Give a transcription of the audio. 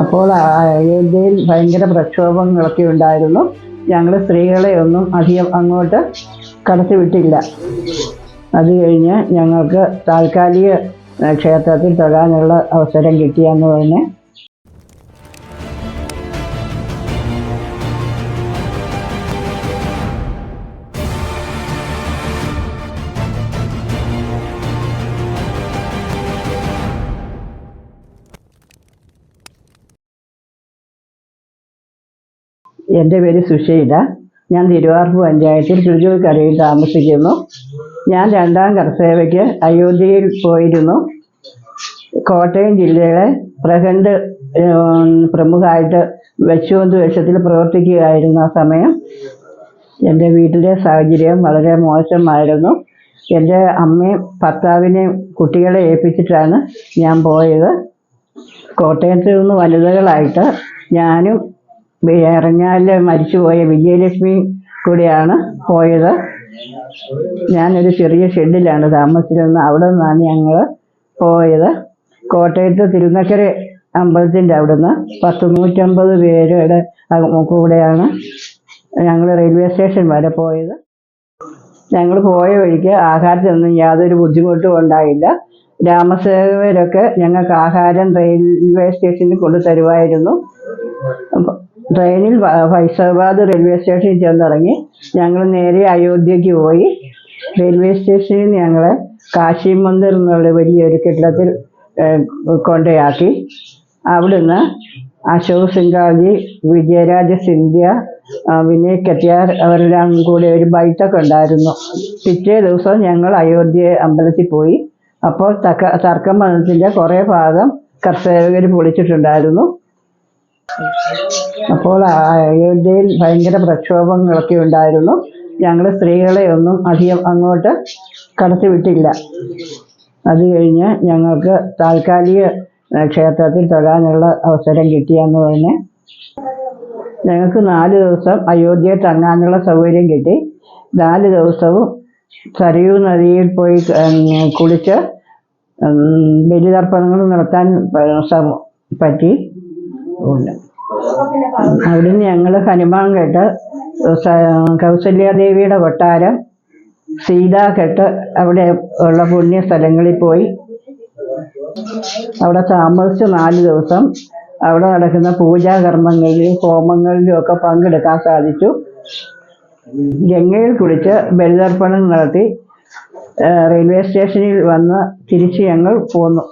അപ്പോൾ അയോധ്യയിൽ ഭയങ്കര പ്രക്ഷോഭങ്ങളൊക്കെ ഉണ്ടായിരുന്നു. ഞങ്ങൾ സ്ത്രീകളെ ഒന്നും അധികം അങ്ങോട്ട് കടത്തിവിട്ടില്ല അത് കഴിഞ്ഞ് ഞങ്ങൾക്ക് താൽക്കാലിക ക്ഷേത്രത്തിൽ തൊഴാനുള്ള അവസരം കിട്ടിയെന്ന് തന്നെ എന്റെ പേര് സുഷീല ഞാൻ തിരുവാർപ്പ് പഞ്ചായത്തിൽ തുരുജൂർക്കരയിൽ താമസിക്കുന്നു. ഞാൻ രണ്ടാം കർസേവയ്ക്ക് അയോധ്യയിൽ പോയിരുന്നു. കോട്ടയം ജില്ലയിലെ പ്രഖണ്ഡ് പ്രമുഖമായിട്ട് വെച്ചുകൊണ്ട് വേഷത്തിൽ പ്രവർത്തിക്കുകയായിരുന്നു ആ സമയം എന്റെ വീട്ടിലെ സാഹചര്യം വളരെ മോശമായിരുന്നു. എന്റെ അമ്മയും ഭർത്താവിനെയും കുട്ടികളെ ഏൽപ്പിച്ചിട്ടാണ് ഞാൻ പോയത്. കോട്ടയത്ത് നിന്ന് വനിതകളായിട്ട് ഞാനും ഇറങ്ങാൽ മരിച്ചുപോയ വിജയലക്ഷ്മി കൂടിയാണ് പോയത്. ഞാനൊരു ചെറിയ ഷെഡിലാണ് താമസിച്ചിരുന്നത്. അവിടെ നിന്നാണ് ഞങ്ങൾ പോയത്. കോട്ടയത്ത് തിരുനക്കര അമ്പലത്തിന്റെ അവിടുന്ന് പത്ത് നൂറ്റമ്പത് പേരുടെ കൂടെയാണ് ഞങ്ങൾ റെയിൽവേ സ്റ്റേഷൻ വരെ പോയത്. ഞങ്ങൾ പോയ വഴിക്ക് ആഹാരത്തിനൊന്നും യാതൊരു ബുദ്ധിമുട്ടും ഉണ്ടായില്ല. രാമസേവരൊക്കെ ഞങ്ങൾക്ക് ആഹാരം റെയിൽവേ സ്റ്റേഷനിൽ കൊണ്ടു തരുമായിരുന്നു ട്രെയിനിൽ ഫൈസാബാദ് റെയിൽവേ സ്റ്റേഷനിൽ ചെന്നിറങ്ങി ഞങ്ങൾ നേരെ അയോധ്യയ്ക്ക് പോയി. റെയിൽവേ സ്റ്റേഷനിൽ ഞങ്ങൾ കാശി മന്ദിർ എന്നുള്ള വലിയൊരു കെട്ടിടത്തിൽ കൊണ്ടയാക്കി. അവിടുന്ന് അശോക് സിംഗാജി വിജയരാജ സിന്ധ്യ വിനയ് കത്യാർ അവരെല്ലാം കൂടെ ഒരു ബൈത്തൊക്കെ ഉണ്ടായിരുന്നു. പിറ്റേ ദിവസം ഞങ്ങൾ അയോധ്യ അമ്പലത്തിൽ പോയി. അപ്പോൾ തക്ക തർക്കം മതത്തിന്റെ കുറേ ഭാഗം കർഷകർ പൊളിച്ചിട്ടുണ്ടായിരുന്നു. അപ്പോൾ അയോധ്യയിൽ ഭയങ്കര പ്രക്ഷോഭങ്ങളൊക്കെ ഉണ്ടായിരുന്നു. ഞങ്ങൾ സ്ത്രീകളെ ഒന്നും അധികം അങ്ങോട്ട് കടത്തിവിട്ടില്ല. അത് കഴിഞ്ഞ് ഞങ്ങൾക്ക് താൽക്കാലിക ക്ഷേത്രത്തിൽ തൊഴാനുള്ള അവസരം കിട്ടിയെന്ന് പറഞ്ഞ് ഞങ്ങൾക്ക് നാല് ദിവസം അയോധ്യയിൽ തങ്ങാനുള്ള സൗകര്യം കിട്ടി. നാല് ദിവസവും സരയൂ നദിയിൽ പോയി കുളിച്ച് ബലിതർപ്പണങ്ങൾ നടത്താൻ പറ്റി. ഉണ്ട്. അവിടുന്ന് ഞങ്ങൾ ഹനുമാൻ കെട്ട് കൗസല്യാദേവിയുടെ കൊട്ടാരം സീതാകെട്ട് അവിടെ ഉള്ള പുണ്യ സ്ഥലങ്ങളിൽ പോയി. അവിടെ താമസിച്ച് നാല് ദിവസം അവിടെ നടക്കുന്ന പൂജാകർമ്മങ്ങളിലും ഹോമങ്ങളിലും ഒക്കെ പങ്കെടുക്കാൻ സാധിച്ചു. ഗംഗയിൽ കുളിച്ച് ബലിതർപ്പണം നടത്തി റെയിൽവേ സ്റ്റേഷനിൽ വന്ന് തിരിച്ച് ഞങ്ങൾ പോന്നു.